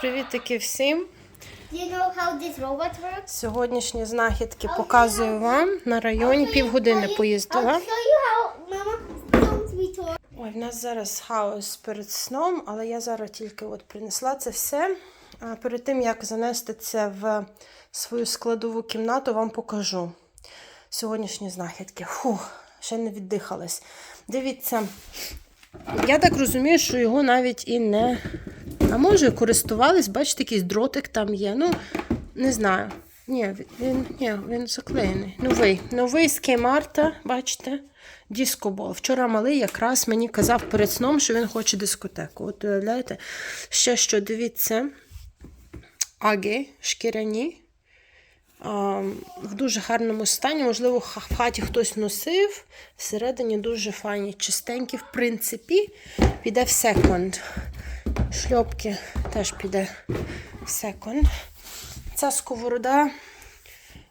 Привітики всім! You know how this robot works? Сьогоднішні знахідки показую вам. На районі півгодини поїздила. Ой, в нас зараз хаос перед сном, але я зараз тільки от принесла це все. А перед тим, як занести це в свою складову кімнату, вам покажу сьогоднішні знахідки. Фух, ще не віддихалась. Дивіться, я так розумію, що його навіть і не. А може, користувались, бачите, якийсь дротик там є. Ну, не знаю. Ні, він, ні, він заклеєний. Новий. Новий з Кеймарта, бачите, дискобол. Вчора малий якраз мені казав перед сном, що він хоче дискотеку. От уявляєте? Ще що, дивіться. Аги шкіряні. А, в дуже гарному стані. Можливо, в хаті хтось носив. Всередині дуже файні, чистенькі. В принципі, піде в секонд. Шльопки теж піде в секонд. Ця сковорода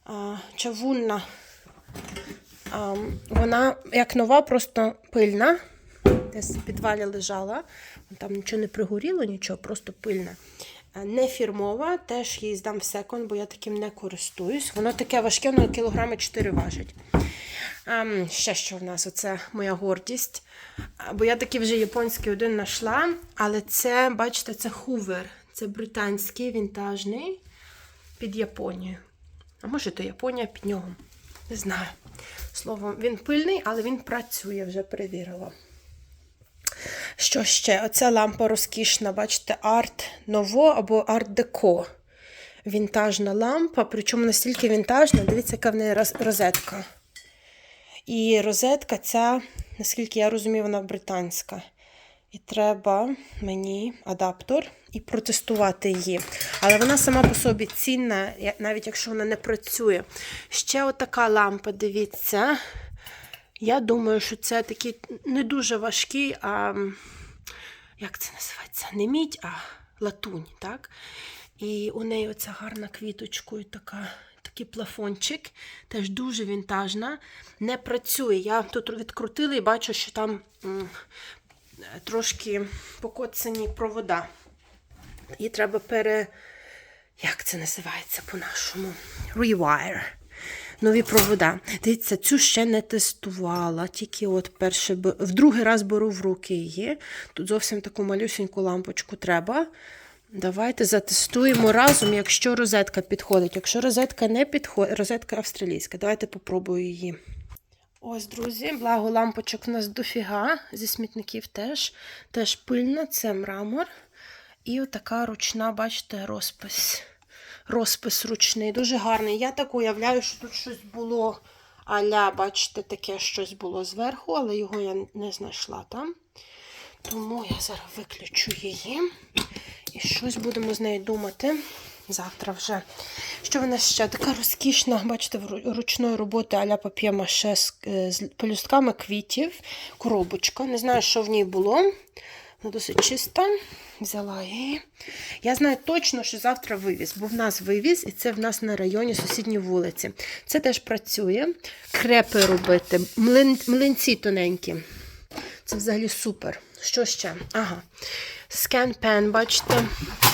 а, чавунна. А, вона як нова, просто пильна. Десь в підвалі лежала. Там нічого не пригоріло, нічого, просто пильна. Е, Не фірмова, теж її здам в секонд, бо я таким не користуюсь. Воно таке важке, воно кілограми 4 важить. Ем, ще що в нас? Оце моя гордість. Бо я такий вже японський один знайшла, але це, бачите, це хувер. Це британський, вінтажний під Японію. А може, то Японія під нього. Не знаю. Словом, він пильний, але він працює, вже перевірила. Що ще? Оця лампа розкішна, бачите, арт ново або арт-деко. Вінтажна лампа, причому настільки вінтажна, дивіться, яка в неї розетка. І розетка ця, наскільки я розумію, вона британська. І треба мені адаптер і протестувати її. Але вона сама по собі цінна, навіть якщо вона не працює. Ще отака лампа, дивіться. Я думаю, що це такий не дуже важкий, а як це називається? Не мідь, а латунь, так? І у неї оця гарна квіточкою така. Такий плафончик, теж дуже вінтажна, не працює. Я тут відкрутила і бачу, що там трошки покоцані провода. І треба пере. Як це називається по-нашому? Rewire. Нові провода. Дивіться, цю ще не тестувала. Тільки от перше в другий раз беру в руки її. Тут зовсім таку малюсеньку лампочку треба. Давайте затестуємо разом, якщо розетка підходить. Якщо розетка не підходить, розетка австралійська. Давайте попробую її. Ось, друзі, благо лампочок у нас дофіга, зі смітників теж. Теж пильна, це мрамор. І отака ручна, бачите, розпис. Розпис ручний, дуже гарний. Я так уявляю, що тут щось було аля, бачите, таке щось було зверху, але його я не знайшла там. Тому я зараз виключу її. І щось будемо з нею думати завтра вже. Що в нас ще? Така розкішна, бачите, ручної роботи аля пап'є-маше е, з полюстками квітів. Коробочка. Не знаю, що в ній було. Вона досить чиста. Взяла її. Я знаю точно, що завтра вивіз, бо в нас вивіз, і це в нас на районі сусідній вулиці. Це теж працює. Крепи робити, млин, млинці тоненькі. Це взагалі супер. Що ще? Ага. Pen, бачите,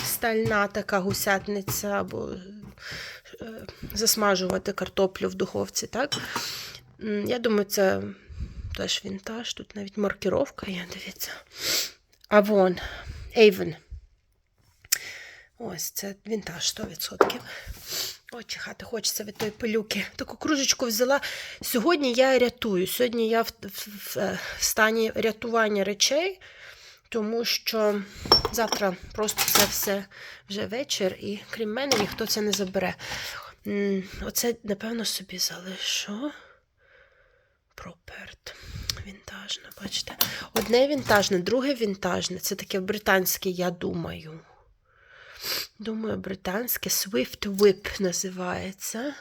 стальна така гусятниця або е, засмажувати картоплю в духовці, так? Я думаю, це теж вінтаж. Тут навіть маркіровка є, дивіться. Avon. Avon. Ось, це вінтаж 100%. Ой, чихати хочеться від тої пилюки. Таку кружечку взяла. Сьогодні я рятую. Сьогодні я в, в, в, е, в стані рятування речей, тому що завтра просто це все вже вечір, і крім мене ніхто це не забере. Оце, напевно, собі залишу. Проперт. Вінтажне, бачите. Одне вінтажне, друге вінтажне. Це таке британське, я думаю. Думаю, британське Swift Whip називається.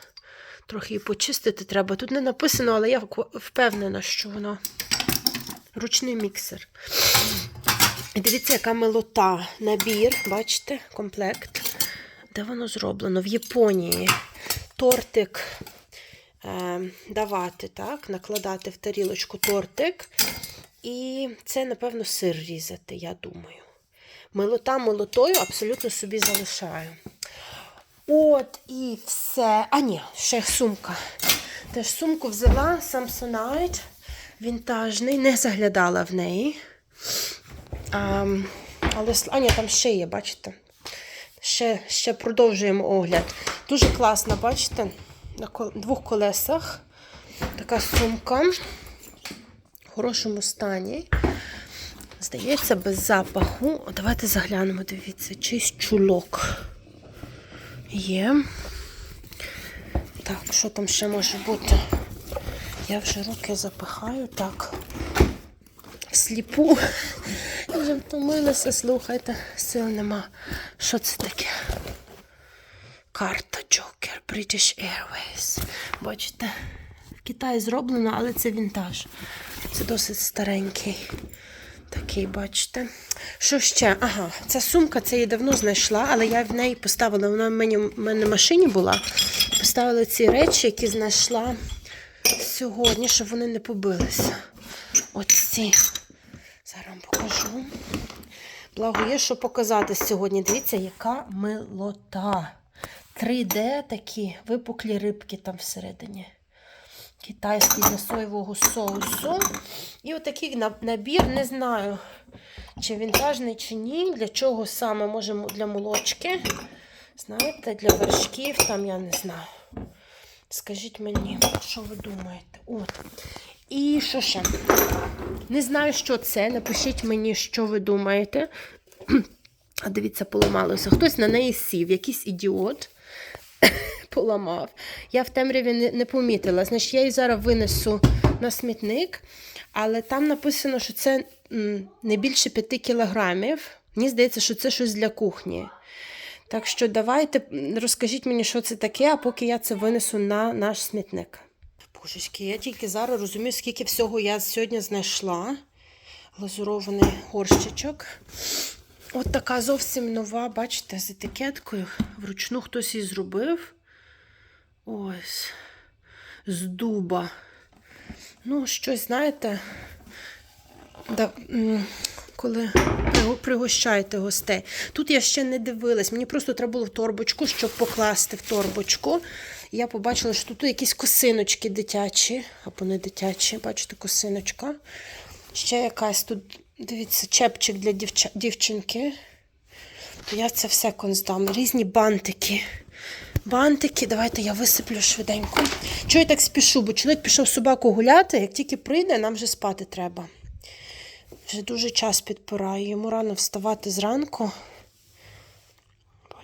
Трохи її почистити треба. Тут не написано, але я впевнена, що воно ручний міксер. Дивіться, яка милота. Набір, бачите, комплект. Де воно зроблено? В Японії. Тортик е, давати, так, накладати в тарілочку тортик. І це, напевно, сир різати, я думаю. Милота милотою абсолютно собі залишаю. От і все. А ні, ще сумка. Теж сумку взяла Samsonite, вінтажний, не заглядала в неї. А, але с- а, ні, там ще є, бачите? Ще, ще продовжуємо огляд. Дуже класна, бачите? На двох колесах. Така сумка. В хорошому стані. Здається, без запаху. Давайте заглянемо, дивіться, чийсь чулок є. Так, що там ще може бути? Я вже руки запихаю так. Всліпу. Вже втомилася, слухайте, сил нема. Що це таке? Карта Joker British Airways. Бачите? В Китаї зроблено, але це вінтаж. Це досить старенький. Такий, бачите. Що ще? Ага, ця сумка, це я давно знайшла, але я в неї поставила, вона в мене, в мене в машині була. Поставила ці речі, які знайшла сьогодні, щоб вони не побилися. Оці. Зараз вам покажу. Благо є, що показати сьогодні. Дивіться, яка милота. 3D такі випуклі рибки там всередині. Китайський для соєвого соусу. І отакий набір, не знаю, чи вінтажний, чи ні. Для чого саме може для молочки. Знаєте, для вершків, там я не знаю. Скажіть мені, що ви думаєте? От. І що ще? Не знаю, що це. Напишіть мені, що ви думаєте. А дивіться, поламалося. Хтось на неї сів, якийсь ідіот поламав. Я в темряві не, помітила. Значить, я її зараз винесу на смітник, але там написано, що це не більше 5 кілограмів. Мені здається, що це щось для кухні. Так що давайте розкажіть мені, що це таке, а поки я це винесу на наш смітник. Божечки, я тільки зараз розумію, скільки всього я сьогодні знайшла. Глазурований горщичок. От така зовсім нова, бачите, з етикеткою. Вручну хтось її зробив. Ось. З дуба. Ну, щось, знаєте, да, коли приго- пригощаєте гостей. Тут я ще не дивилась, мені просто треба було в торбочку, щоб покласти в торбочку. Я побачила, що тут якісь косиночки дитячі, або не дитячі, бачите, косиночка. Ще якась тут, дивіться, чепчик для дівча, дівчинки. То я це все конздам. Різні бантики. Бантики, давайте я висиплю швиденько. Чого я так спішу? Бо чоловік пішов собаку гуляти, як тільки прийде, нам вже спати треба. Вже дуже час підпирає. Йому рано вставати зранку.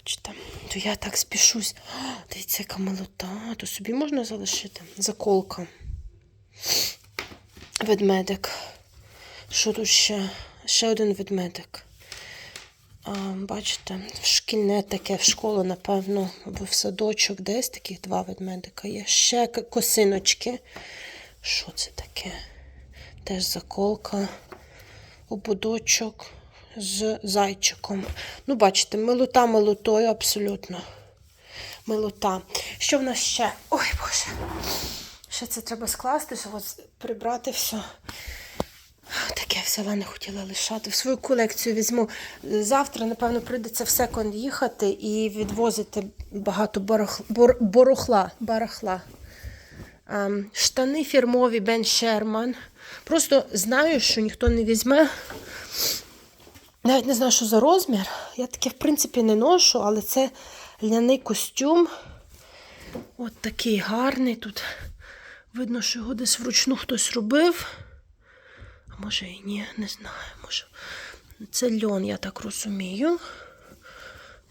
Бачите, то я так спішусь. О, дивіться, яка молота. То собі можна залишити. Заколка. Ведмедик. Що тут ще? Ще один ведмедик. А, бачите, шкільне таке в школу, напевно, або в садочок десь таких два ведмедика є. Ще косиночки. Що це таке? Теж заколка, ободочок з зайчиком. Ну, бачите, милота милотою абсолютно. Милота. Що в нас ще? Ой, Боже. Ще це треба скласти, щоб от прибрати все. Таке взяла, не хотіла лишати. В свою колекцію візьму. Завтра, напевно, прийдеться в секонд їхати і відвозити багато барах... бор... борохла. барахла. Ем, штани фірмові Бен Шерман. Просто знаю, що ніхто не візьме. Навіть не знаю, що за розмір. Я таке, в принципі, не ношу, але це ляний костюм. От такий гарний. Тут видно, що його десь вручну хтось робив. А може і ні, не знаю. Може. Це льон, я так розумію.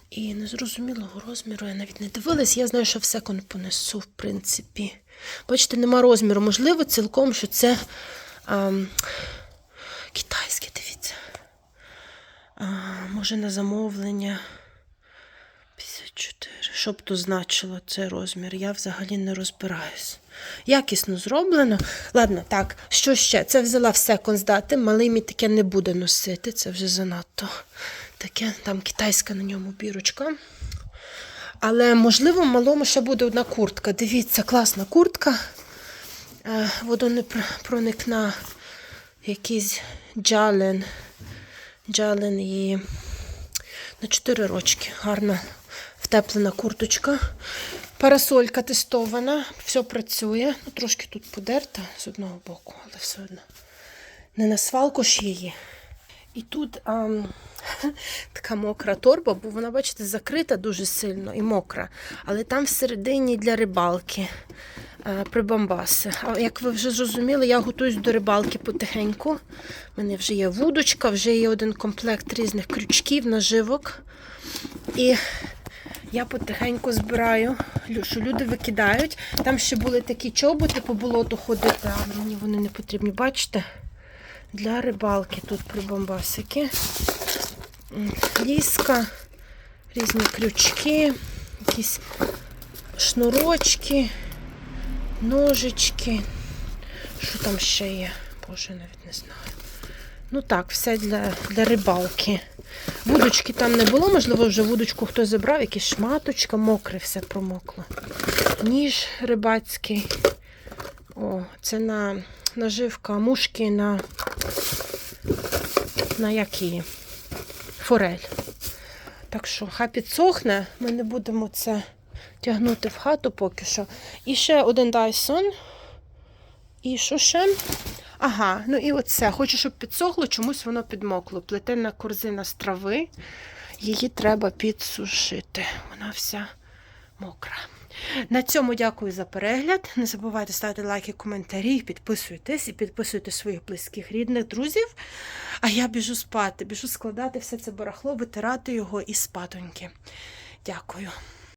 І незрозумілого розміру я навіть не дивилась. Я знаю, що в секунд понесу, в принципі. Бачите, нема розміру. Можливо, цілком, що це ам, китайське, дивіться. А, може на замовлення 54. Що б то значило цей розмір? Я взагалі не розбираюсь. Якісно зроблено. Ладно, так, що ще? Це взяла все конздати. Малий мій таке не буде носити, це вже занадто. Таке, там китайська на ньому бірочка. Але, можливо, малому ще буде одна куртка. Дивіться, класна куртка. Е, Водонепроникна якийсь джален. Джален і на 4 рочки. Гарна втеплена курточка. Парасолька тестована, все працює. Ну, трошки тут подерта з одного боку, але все одно. Не на свалку ж її. І тут ам, така мокра торба, бо вона, бачите, закрита дуже сильно і мокра. Але там всередині для рибалки прибамбаси. А як ви вже зрозуміли, я готуюсь до рибалки потихеньку. У мене вже є вудочка, вже є один комплект різних крючків, наживок. І я потихеньку збираю, що люди викидають. Там ще були такі чоботи по болоту ходити, а мені вони не потрібні, бачите? Для рибалки тут прибамбасики. Ліска, різні крючки, якісь шнурочки, ножички. Що там ще є? Боже, навіть не знаю. Ну так, все для, для рибалки. Вудочки там не було, можливо, вже вудочку хтось забрав, якась шматочка, мокре, все промокло. Ніж рибацький. О, це на наживка мушки на, на як? Форель. Так що, хай підсохне, ми не будемо це тягнути в хату поки що. І ще один Dyson. І що ще? Ага, ну і оце. Хочу, щоб підсохло, чомусь воно підмокло. Плетена корзина з трави. Її треба підсушити. Вона вся мокра. На цьому дякую за перегляд. Не забувайте ставити лайки, коментарі, підписуйтесь і підписуйте своїх близьких, рідних, друзів. А я біжу спати, біжу складати все це барахло, витирати його і спатоньки. Дякую.